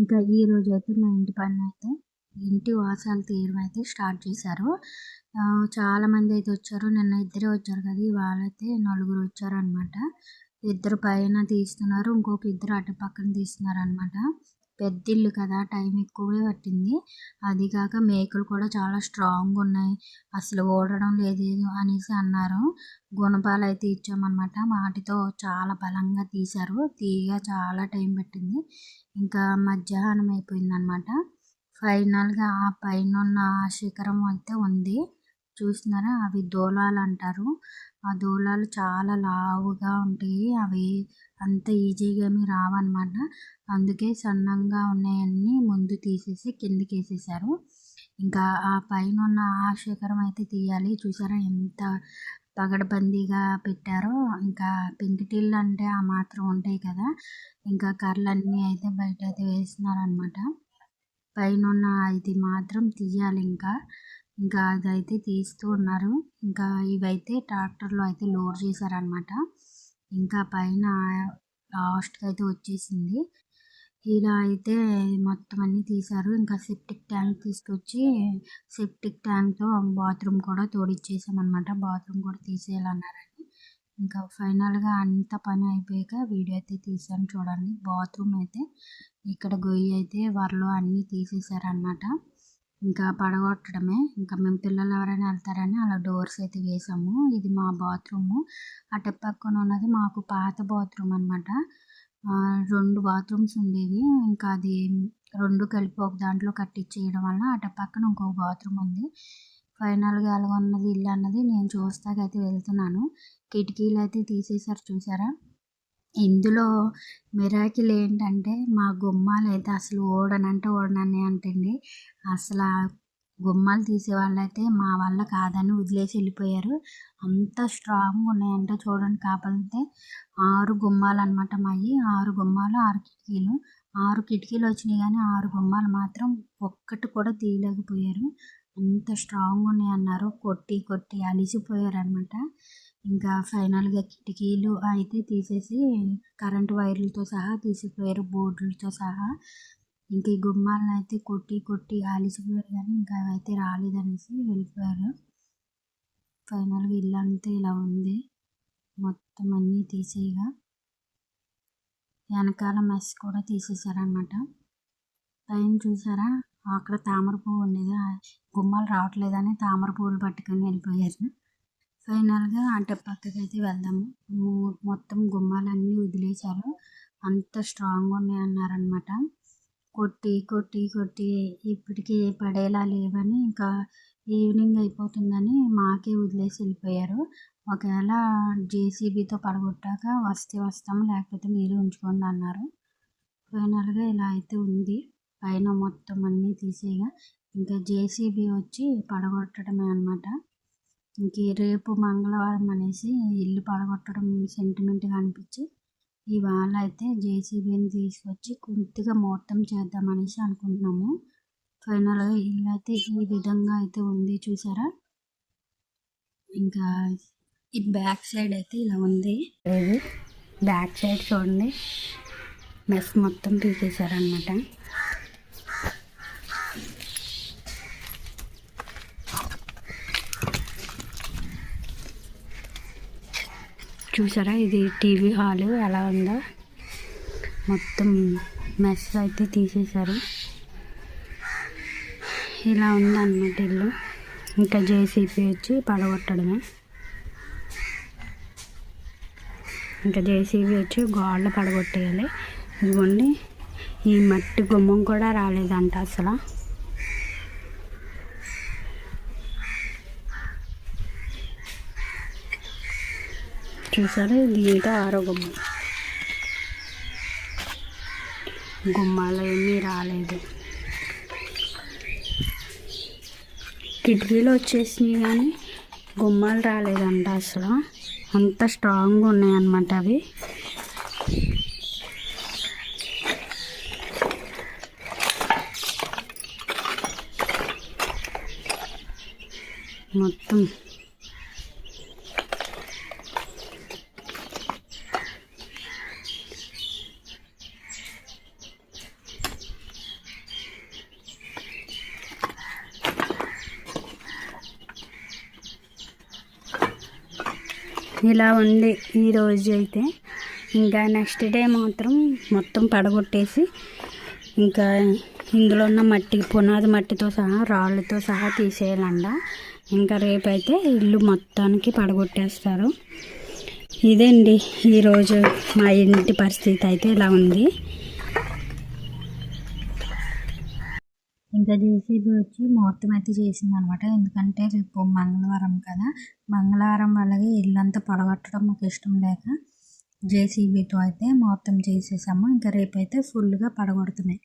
ఇంకా ఈ రోజు అయితే మా ఇంటి పన్ను అయితే ఇంటి వాసాలు తీయడం అయితే స్టార్ట్ చేశారు. చాలా మంది అయితే వచ్చారు నిన్న ఇద్దరే వచ్చారు కదా వాళ్ళైతే నలుగురు వచ్చారనమాట ఇద్దరు పైన తీస్తున్నారు ఇంకొక ఇద్దరు అటు పక్కన తీస్తున్నారు అనమాట పెద్ద ఇల్లు కదా టైం ఎక్కువే పట్టింది. అది కాక మేకలు కూడా చాలా స్ట్రాంగ్ ఉన్నాయి. అసలు ఓడడం లేదు అనేసి అన్నారు. గుణపాలు అయితే ఇచ్చామన్నమాట. వాటితో చాలా బలంగా తీశారు. తీయగా చాలా టైం పట్టింది. ఇంకా మధ్యాహ్నం అయిపోయింది అనమాట ఫైనల్గా ఆ పైన ఉన్న శిఖరం అయితే ఉంది. చూసినారా అవి దూలాలు అంటారు. ఆ దూలాలు చాలా లావుగా ఉంటాయి. అవి అంత ఈజీగా ఏమి రావన్నమాట. అందుకే సన్నంగా ఉన్నాయన్నీ ముందు తీసేసి కిందకి వేసేసారు ఇంకా ఆ పైన ఉన్న ఆ శిఖరం అయితే తీయాలి. చూసారా ఎంత పగడబందీగా పెట్టారో. ఇంకా పెంకుటిల్లు అంటే ఆ మాత్రం ఉంటాయి కదా. ఇంకా కర్రలన్నీ అయితే బయట అయితే వేస్తున్నారనమాట పైన ఉన్న ఇది మాత్రం తీయాలి ఇంకా. ఇంకా అదైతే తీస్తూ ఉన్నారు. ఇంకా ఇవైతే ట్రాక్టర్లో అయితే లోడ్ చేశారనమాట ఇంకా పైన లాస్ట్కి అయితే వచ్చేసింది. ఇలా అయితే మొత్తం అన్నీ తీశారు. ఇంకా సెప్టిక్ ట్యాంక్ తీసుకొచ్చి సెప్టిక్ ట్యాంక్తో బాత్రూమ్ కూడా తోడిచ్చేసామన్నమాట. బాత్రూమ్ కూడా తీసేయాలన్నారని. ఇంకా ఫైనల్గా అంత పని అయిపోయాక వీడియో అయితే తీసాను చూడండి. బాత్రూమ్ అయితే ఇక్కడ గొయ్యి అయితే వరలో అన్నీ తీసేసారనమాట ఇంకా పడగొట్టడమే. ఇంకా మేము పిల్లలు ఎవరైనా వెళ్తారని అలా డోర్స్ అయితే వేసాము. ఇది మా బాత్రూము. అటు పక్కన ఉన్నది మాకు పాత బాత్రూమ్ అనమాట రెండు బాత్రూమ్స్ ఉండేవి. ఇంకా అది రెండు కలిపి ఒక దాంట్లో కట్టించేయడం వల్ల అటు పక్కన ఇంకొక బాత్రూమ్ ఉంది. ఫైనల్గా ఎలాగ ఉన్నది ఇల్లు అన్నది నేను చూస్తాకైతే వెళ్తున్నాను. కిటికీలు అయితే తీసేసారు చూసారా? ఇందులో మిరాకిల్ ఏంటంటే మా గుమ్మాలు అయితే అసలు ఓడనంటే ఓడనని అంటండి. అసలు గుమ్మాలు తీసే వాళ్ళైతే మా వల్ల కాదని వదిలేసి వెళ్ళిపోయారు. అంత స్ట్రాంగ్గా ఉన్నాయంటే చూడండి కాకపోతే ఆరు గుమ్మాలు అనమాట మావి ఆరు గుమ్మాలు ఆరు కిటికీలు. ఆరు కిటికీలు వచ్చినాయి కానీ ఆరు గుమ్మాలు మాత్రం ఒక్కటి కూడా తీయలేకపోయారు. అంత స్ట్రాంగ్ ఉన్నాయి అన్నారు కొట్టి కొట్టి అలిసిపోయారు అనమాట ఇంకా ఫైనల్గా కిటికీలు అయితే తీసేసి కరెంటు వైర్లతో సహా తీసిపోయారు బోర్డులతో సహా. ఇంక ఈ గుమ్మాలను అయితే కొట్టి కొట్టి ఆలిసిపోయారు కానీ ఇంకా అవైతే రాలేదనేసి వెళ్ళిపోయారు. ఫైనల్గా ఇల్లు అంతా ఇలా ఉంది. మొత్తం అన్నీ తీసేయగా వెనకాల మెస్ కూడా తీసేసారనమాట పైన చూసారా? అక్కడ తామర పువ్వు ఉండేది. గుమ్మాలు రావట్లేదని తామర పువ్వులు పట్టుకొని వెళ్ళిపోయారు. ఫైనల్గా అంటే పక్కకి అయితే వెళ్దాము మొత్తం గుమ్మాలన్నీ వదిలేశారు. అంత స్ట్రాంగ్ ఉన్నాయి అన్నారనమాట కొట్టి కొట్టి కొట్టి ఇప్పటికీ పడేలా లేవని ఇంకా ఈవినింగ్ అయిపోతుందని మాకే వదిలేసి వెళ్ళిపోయారు. ఒకవేళ జేసీబీతో పడగొట్టాక వస్తే వస్తాము లేకపోతే మీరు ఉంచుకోండి అన్నారు. ఫైనల్గా ఇలా అయితే ఉంది. పైన మొత్తం అన్నీ తీసేయగా ఇంకా జేసీబీ వచ్చి పడగొట్టడమే అనమాట ఇంక రేపు మంగళవారం అనేసి ఇల్లు పడగొట్టడం సెంటిమెంట్గా అనిపించి ఇవాళ అయితే జేసీబీని తీసుకొచ్చి కొద్దిగా మొత్తం చేద్దామనేసి అనుకుంటున్నాము. ఫైనల్గా ఇల్లు అయితే ఈ విధంగా అయితే ఉంది చూసారా? ఇంకా ఈ బ్యాక్ సైడ్ అయితే ఇలా ఉంది. బ్యాక్ సైడ్ చూడండి. మెస్ మొత్తం తీసేశారనమాట చూసారా? ఇది టీవీ హాలు. ఎలా ఉందో? మొత్తం మెస్ అయితే తీసేశారు. ఇలా ఉందన్నమాట ఇల్లు. ఇంకా జేసీపీ వచ్చి పడగొట్టడమే. ఇంకా జేసీబీ వచ్చి గోడలు పడగొట్టేయాలి. ఇదిగోండి ఈ మట్టి గుమ్మం కూడా రాలేదంట అసలు. చూసారా? దీంతో ఆరో గుమ్మ గుమ్మాలు ఏమీ రాలేదు. కిటికీలు వచ్చేసినాయి కానీ గుమ్మాలు రాలేదంట అసలు. అంత స్ట్రాంగ్ ఉన్నాయన్నమాట అవి. మొత్తం ఇలా ఉంది ఈరోజు అయితే. ఇంకా నెక్స్ట్ డే మాత్రం మొత్తం పడగొట్టేసి ఇంకా ఇందులో ఉన్న మట్టి పునాది మట్టితో సహా రాళ్ళతో సహా తీసేయాలండ ఇంకా రేపైతే ఇల్లు మొత్తానికి పడగొట్టేస్తారు. ఇదండి ఈరోజు మా ఇంటి పరిస్థితి అయితే ఇలా ఉంది. ఇంకా వచ్చి ముహూర్తం అయితే చేసింది అనమాట ఎందుకంటే రేపు మంగళవారం కదా. మంగళవారం అలాగే ఇల్లంతా పడగొట్టడం మాకు ఇష్టం లేక జేసీబీతో అయితే ముహూర్తం చేసేసాము. ఇంకా రేపైతే ఫుల్గా పడగొడుతున్నాయి.